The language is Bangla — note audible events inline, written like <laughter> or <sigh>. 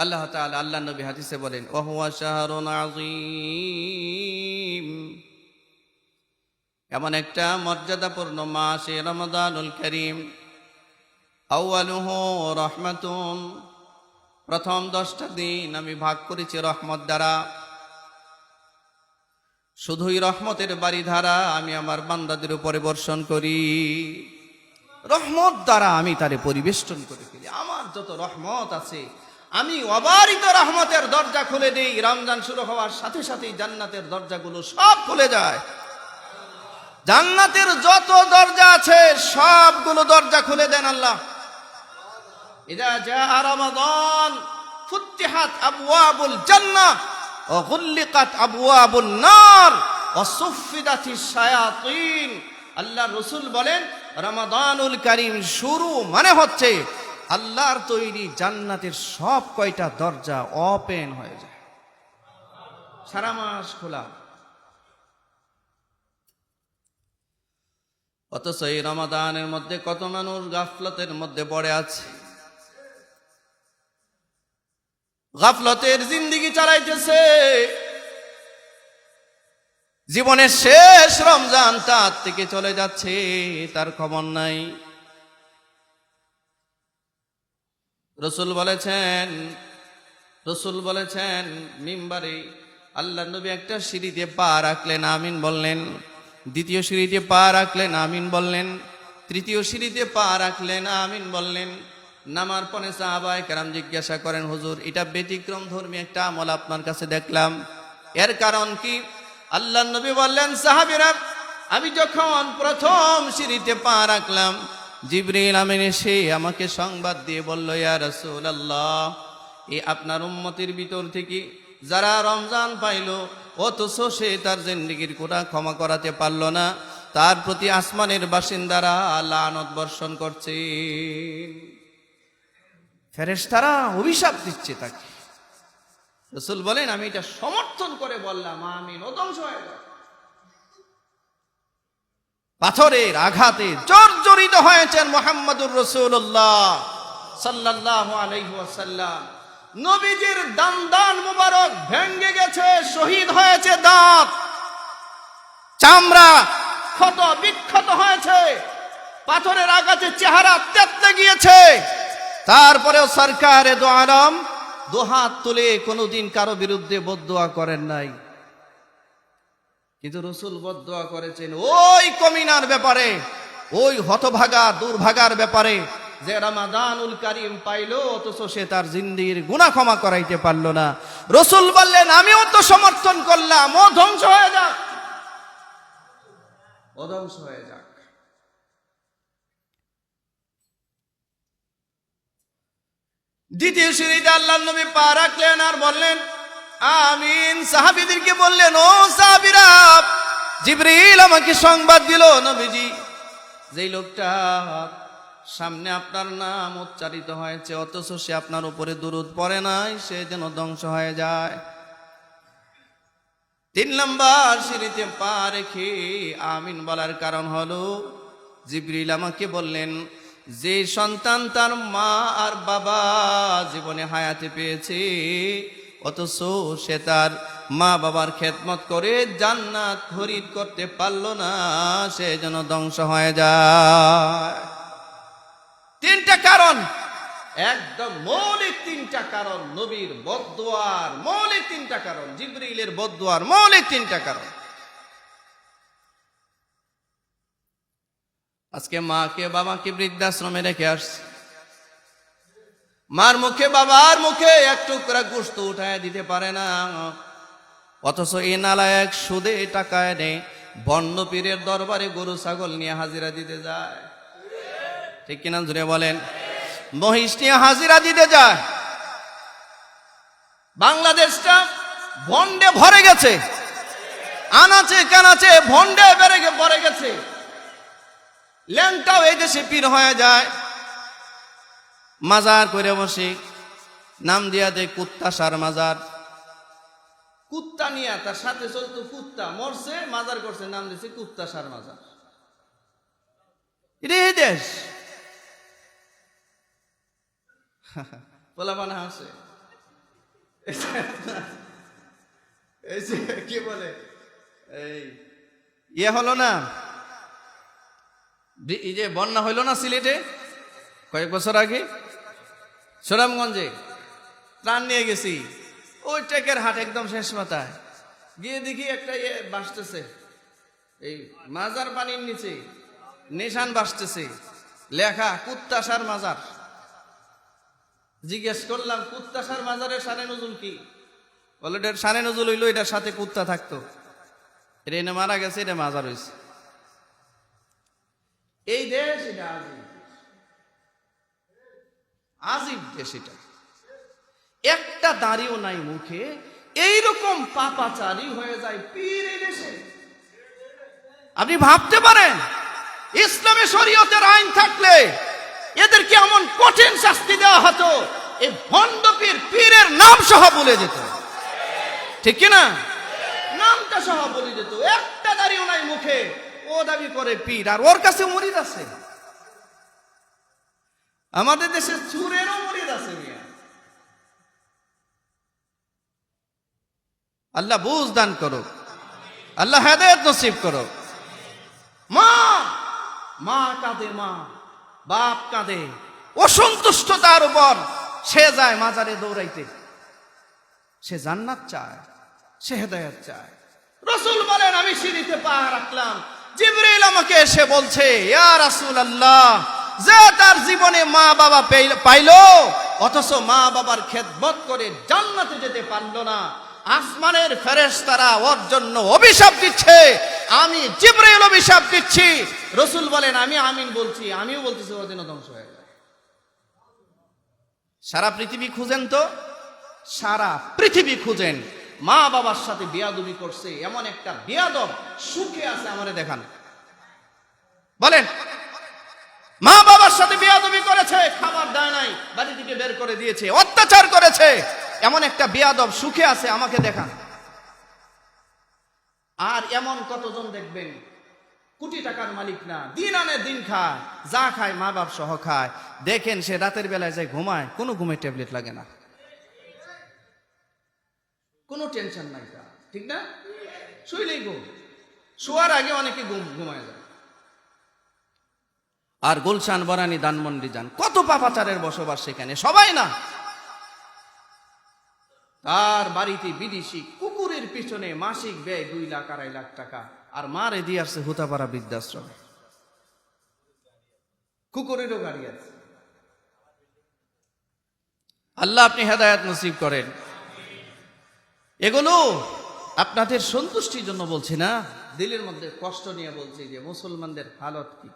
আল্লাহ তাআলা আল্লাহ নবী হাদিসে বলেন ওহুয়া শাহরুন আযীম। এমন একটা মর্যাদাপূর্ণ মাস এ রমাদানুল করিম। আউয়ালুহু রহমাতুন। প্রথম দশটা দিন আমি ভাগ করেছি রহমত দ্বারা। শুধুই রহমতের বাড়িধারা আমি আমার বান্দাদের উপরে বর্ষণ করি। রহমত দ্বারা আমি তারে পরিবেষ্টন করে ফেলি। আমার যত রহমত আছে আমি অবারিত রহমতের দরজা খুলে দিই। রমজান শুরু হওয়ার সাথে সাথেই জান্নাতের দরজাগুলো সব খুলে যায়। জান্নাতের যত দরজা আছে, সবগুলো দরজা খুলে দেন আল্লাহ। আল্লাহ রসুল বলেন, রমাদানুল করিম শুরু মানে হচ্ছে আল্লাহর তৈরি জান্নাতের সব কয়টা দরজা ওপেন হয়ে যায়। সারা মাস খোলা। অথচ এই রমাদানের মধ্যে কত মানুষ গাফলতের মধ্যে পড়ে আছে। গাফলতের জিন্দিগি চালাইতেছে। জীবনের শেষ রমজান তার থেকে চলে যাচ্ছে, তার খবর নাই। রসুল বলেছেন রসুল বলেছেন, মিম্বারে আল্লাহ নবী একটা সিঁড়িতে পা রাখলেন, আমিন বললেন। দ্বিতীয় সিঁড়িতে পা রাখলেন, আমিন বললেন। তৃতীয় সিঁড়িতে পা রাখলেন, আমিন বললেন। নামার পরে সাহাবায় কেরাম জিজ্ঞাসা করেন, হুজুর, এটা ব্যতিক্রম ধর্মী একটা আমল আপনার কাছে দেখলাম। এর কারণ কি? আল্লাহ নবী বললেন, সাহাবিরা, আমি যখন প্রথম সিঁড়িতে পা রাখলাম জিবরিল আমিন এসে আমাকে সংবাদ দিয়ে বলল, ইয়া রসুল আল্লাহ এ আপনার উম্মতির ভিতর থেকে যারা রমজান পাইল, অথচ সে তার জিন্দিগির কোটা ক্ষমা করাতে পারল না, তার প্রতি আসমানের বাসিন্দারা লানত বর্ষণ করছে। ফেরেশতারা অভিশাপ দিচ্ছে তাকে। রসুল বলেন, আমি এটা সমর্থন করে বললাম আমি নতংস হয়ে পাথরের আঘাতে জর্জরিত হয়েছেন মোহাম্মদুর রসুল্লাহ সাল্লাহ আলাইসাল্লাম নবীজির দান দান মুবারক ভেঙ্গে গেছে, শহীদ হয়েছে দাঁত। চামড়া ক্ষত বিক্ষত হয়েছে, পাথরের আঘাতে চেহারা তেতলে গিয়েছে। তারপরেও সরকারে দো আলম দোহাত তুলে কোনোদিন কারও বিরুদ্ধে বদুয়া করেন নাই। কিন্তু রসুল বদুয়া করেছেন, ওই কমিনার ব্যাপারে, ওই হতভাগা, দুর্ভাগার ব্যাপারে যে রামাদানুল কারিম পাইল, অথচ সে তার জিন্দির গুণা ক্ষমা করাইতে পারল না। রসুল বললেন, আমিও তো সমর্থন করলাম, ও ধ্বংস হয়ে যাক। ও ধ্বংস হয়ে যাক। দ্বিতীয় সিঁড়িতে আল্লাহ নবী পা রাখলেন আর বললেন আমিন। সাহাবিদেরকে বললেন, ও সাহাবিরা, জিবরিল আমাকে সংবাদ দিল, নবীজি। যেই লোকটা সামনে আপনার নাম উচ্চারিত হয়েছে, অথচ সে আপনার উপরে দুরুদ পড়ে নাই, সে যেন ধ্বংস হয়ে যায়। তিন নম্বর সিঁড়িতে পা রেখে আমিন বলার কারণ হলো, জিবরিল আমাকে বললেন, যে সন্তান তার মা আর বাবা জীবনে হায়াতে পেয়েছে অথচ সে তার মা বাবার খেদমত করে জান্নাত খরিদ করতে পারল না, সে যেন ধ্বংস হয়ে যায়। তিনটা কারণ। একদম মৌলিক তিনটা কারণ, নবীর বদুয়ার মৌলিক তিনটা কারণ, জিবরিলের বদুয়ার মৌলিক তিনটা কারণ। আজকে মাকে, বাবাকে বৃদ্ধাশ্রমে রেখে আসছে। মার মুখে, বাবার মুখে এক টুকরা গোস্ত উঠায় দিতে পারে না। অথচ এ নালায়ক সুদে টাকায় নেই বন্য পীরের দরবারে গরু, ছাগল নিয়ে হাজিরা দিতে যায়। ঠিক কিনা জুড়ে বলেন? মহিষ নিয়ে হাজিরা দিতে যায়। বাংলাদেশটা ভন্ডে ভরে গেছে। আনাচে, কানাচে ভন্ডে বেড়ে ভরে গেছে। ল্যাংটাও এই দেশে পীর হয়ে যায়। মাজার করে বসে। নাম দিয়া দে কুত্তা সার মাজার। কুত্তা নিয়া তার সাথে চলতো কুত্তা। মরছে, মাজার করছে, নাম দিছে কুত্তা সার মাজার। এটা এই দেশ। <laughs> পোলাপানা আছে <laughs> এই কি বলে? এই ইয়ে হলো না? এই যে বন্যা হইল না সিলেটে? কয়েক বছর আগে? সুনামগঞ্জে ত্রাণ নিয়ে গেছি। ওই টেকের হাট একদম শেষ মাথায়। গিয়ে দেখি একটা ইয়ে বাসতেছে। এই মাজার পানির নিচে নিশান বাসতেছে। লেখা কুত্তাসার মাজার। জিজ্ঞেস করলাম কুত্তাসার মাজারের সানে নজুল কি? বলে, এটার সানে নজুল হইল, এটার সাথে কুত্তা থাকতো। এটা এনে মারা গেছে, এটা মাজার হয়েছে এই দেশ এটা আজিব আজিব দেশ এটা একটা দাঁড়িও নাই মুখে, এইরকম পাপাচারী হয়ে যায় পীর দেশে। আপনি ভাবতে পারেন, ইসলামে শরীয়তের আইন থাকলে এদেরকে এমন কঠিন শাস্তি দেওয়া হতো এই ভণ্ড পীর, পীরের নাম সহ বলে যেত ঠিক কি না? নামটা সহ বলে যেত একটা দাঁড়িয়েও নাই মুখে, ও দাবি করে পীর, আর ওর কাছে মরিদ আছে। আমাদের দেশে চুরেরও মরিদ আছে মিয়া। আল্লাহ বুঝ দান করো আল্লাহ হেদায়ত নসিব করো মা! মা কাঁদে, মা। বাপ কাঁদে। অসন্তুষ্টতার উপর সে যায় মাজারে দৌড়াইতে। সে জান্নাত চায়, সে হেদায়ত চায়। রসুল বলেন, আমি সিঁড়িতে পা রাখলাম। জিবরিল আমাকে এসে বলছে, ইয়া রাসূল আল্লাহ যে তার জীবনে মা বাবা পেইল- অথচ মা বাবার খেদমত করে জান্নাতে যেতে পারল না। আসমানের ফেরেশতারা ওর জন্য অভিশাপ দিচ্ছে। আমি জিবরাইল অভিশাপ দিচ্ছি। রসুল বলেন, আমি আমিন বলছি, আমিও বলতেছি, ওর জন্য ধ্বংস হয়ে যায় সারা পৃথিবী খুঁজেন তো? সারা পৃথিবী খুঁজেন। মা বাবার সাথে বিয়াদবি করছে, এমন একটা বিয়াদব সুখে আছে আমারে দেখান। বলেন মা বাবার সাথে বিয়াদবি করেছে, খাবার দেয় নাই, বাড়ি থেকে বের করে দিয়েছে, অত্যাচার করেছে। এমন একটা বিয়াদব সুখে আছে, আমাকে দেখান। আর এমন কতজন দেখবেন, কোটি টাকার মালিক না, দিন আনে দিন খায়, যা খায় মা বাপ সহ খায়। দেখেন সে রাতের বেলায় যায় ঘুমায়, কোনো ঘুমের ট্যাবলেট লাগে না। কোনো টেনশন নাই ঠিক না? শুইলেই ঘুম। শোয়ার আগে অনেকে ঘুম ঘুমায় যায়। আর গুলশান বরানি দানমন্ডি যান। কত পাপাচারের বসবাস সেখানে? সবাই না। তার বাড়িতে বিদেশি কুকুরের পিছনে মাসিক ব্যয় দুই লাখ, আড়াই লাখ টাকা। আর মারে দিয়ে আসছে হুতাপাড়া বৃদ্ধাশ্রমে। কুকুরেরও গাড়ি আছে। আল্লাহ আপনি হেদায়াত নসিব করেন। এগুলো আপনাদের সন্তুষ্টির জন্য বলছি না, দিলের মধ্যে কষ্ট নিয়ে বলছি যে মুসলমানদের হালত কি?